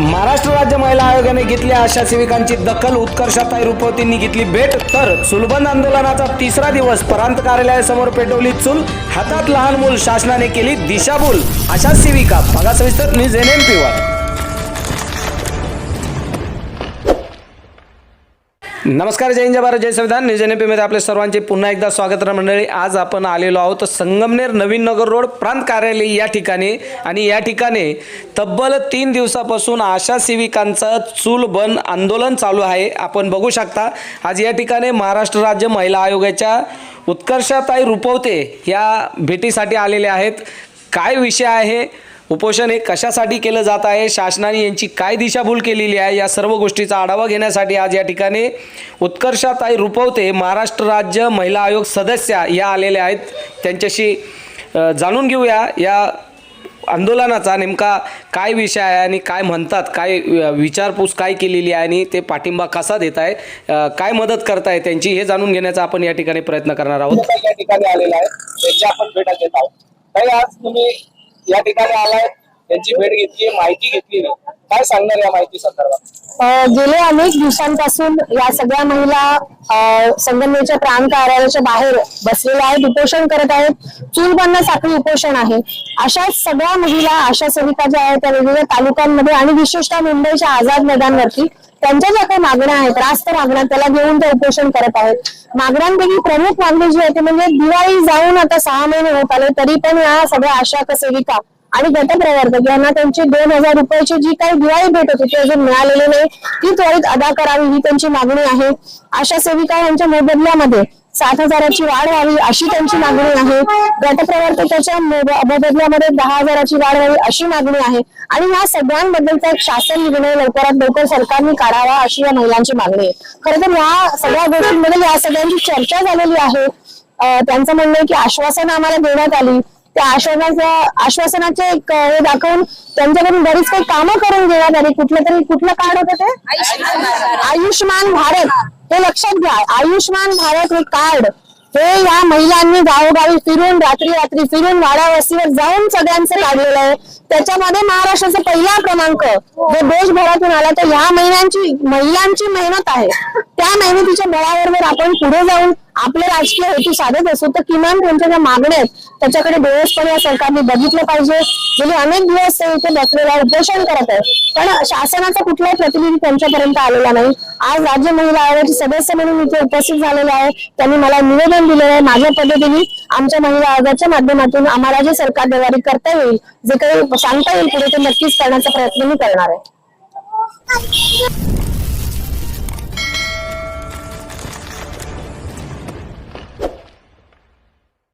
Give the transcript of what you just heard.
महाराष्ट्र राज्य महिला आयोगाने घेतली आशा सेविकांची दखल उत्कर्षाताई रुपवतींनी घेतली भेट तर चुलबंद आंदोलनाचा तिसरा दिवस परांत कार्यालयासमोर पेटवली चूल हातात लहान मूल शासनाने केली दिशाभूल. अशा सेविका बघा सविस्तर न्यूज एन एम पीवर नमस्कार जय हिंद जय भारत जय संविधान. न्यूज एनमध्ये आपले सर्वांचे पुन्हा एकदा स्वागत मंडळी. आज आपण आलेलो आहोत संगमनेर नवीन नगर रोड प्रांत कार्यालय या ठिकाणी. आणि या ठिकाणी तब्बल तीन दिवसापासून आशा सेविकांचं चूल बंद आंदोलन चालू आहे. आपण बघू शकता आज या ठिकाणी महाराष्ट्र राज्य महिला आयोगाच्या उत्कर्षाताई रुपवते या भेटीसाठी आलेले आहेत. काय विषय आहे? उपोषण हे कशासाठी केलं जात आहे? शासनाने यांची काय दिशाभूल केलेली आहे? या सर्व गोष्टीचा आढावा घेण्यासाठी आज या ठिकाणी उत्कर्षाताई रुपवते महाराष्ट्र राज्य महिला आयोग सदस्या या आलेल्या आहेत. त्यांच्याशी जाणून घेऊया या आंदोलनाचा नेमका काय विषय आहे आणि काय म्हणतात काय विचारपूस काय केलेली आहे आणि ते पाठिंबा कसा देत आहे काय मदत करताय त्यांची हे जाणून घेण्याचा आपण या ठिकाणी प्रयत्न करणार आहोत. या ठिकाणी आलेला आहे. त्यांची आपण भेटा देत आहोत. काही आज तुम्ही या ठिकाणी आलाय त्यांची भेट घेतली माहिती घेतली. काय सांगणार या माहिती संदर्भात? गेले अनेक दिवसांपासून या सगळ्या महिला संगमनेरच्या प्रांत कार्यालयाच्या बाहेर बसलेल्या आहेत उपोषण करत आहेत. चूल बंद साखळी उपोषण आहे. अशा सगळ्या महिला आशा सेविका ज्या आहेत त्या वेगवेगळ्या तालुक्यांमध्ये आणि विशेषतः मुंबईच्या आझाद मैदानवरती त्यांच्या ज्या काही मागण्या आहेत रास्त मागण्या त्याला घेऊन ते उपोषण करत आहेत. मागण्यांपैकी प्रमुख मागणी जी आहे ती म्हणजे दिवाळी जाऊन आता सहा महिने होत आले तरी पण या सगळ्या आशा सेविका आणि गटप्रवर्तक यांना त्यांची दोन हजार रुपयाची जी काही दिवाळी भेट होती ती अजून मिळालेली नाही. ती त्वरित अदा करावी ही त्यांची मागणी आहे. आशा सेविका यांच्या मोबदल्यामध्ये सात हजाराची वाढ व्हावी अशी त्यांची मागणी आहे. गटप्रवर्तकाच्या मोब- मोबदल्यामध्ये दहा हजाराची वाढ व्हावी अशी मागणी आहे. आणि या सगळ्यांबद्दलचा एक शासन निर्णय लवकरात लवकर सरकारने काढावा अशी या महिलांची मागणी आहे. खरं तर या सगळ्या गोष्टींमध्ये या सगळ्यांची चर्चा झालेली आहे. त्यांचं म्हणणं आहे की आश्वासन आम्हाला देण्यात आली. त्या आश्वासनाच्या आश्वासनाचे एक हे दाखवून त्यांच्याकडून बरीच काही कामं करून घेण्यात आली. कुठलं तरी कुठलं कार्ड होतं ते? आयुष्यमान भारत. हे लक्षात घ्या. आयुष्यमान भारत हे कार्ड. हे या महिलांनी गावोगावी फिरून रात्री रात्री फिरून वाड्यावस्तीवर जाऊन सगळ्यांचं काढलेलं आहे. त्याच्यामध्ये महाराष्ट्राचा पहिला क्रमांक. जो देशभरातून आला तर ह्या महिन्यांची महिलांची मेहनत आहे. त्या मेहनतीच्या बळावर आपण पुढे जाऊन आपले राजकीय हेतू साधत असू तर किमान त्यांच्या ज्या मागण्या आहेत त्याच्याकडे डोळसपणे या सरकारने बघितलं पाहिजे. गेले अनेक दिवस ते इथे बसलेला उपोषण करत आहे पण शासनाचा कुठलाही प्रतिनिधी त्यांच्यापर्यंत आलेला नाही. आज राज्य महिला आयोगाचे सदस्य म्हणून इथे उपस्थित झालेले आहे त्यांनी मला निवेदन दिलेलं आहे. माझ्या पद्धतीने आमच्या महिला आयोगाच्या माध्यमातून आम्हाला जे सरकार देवारी करता येईल जे काही सांगता येईल पुढे ते नक्कीच करण्याचा प्रयत्न मी करणार आहे.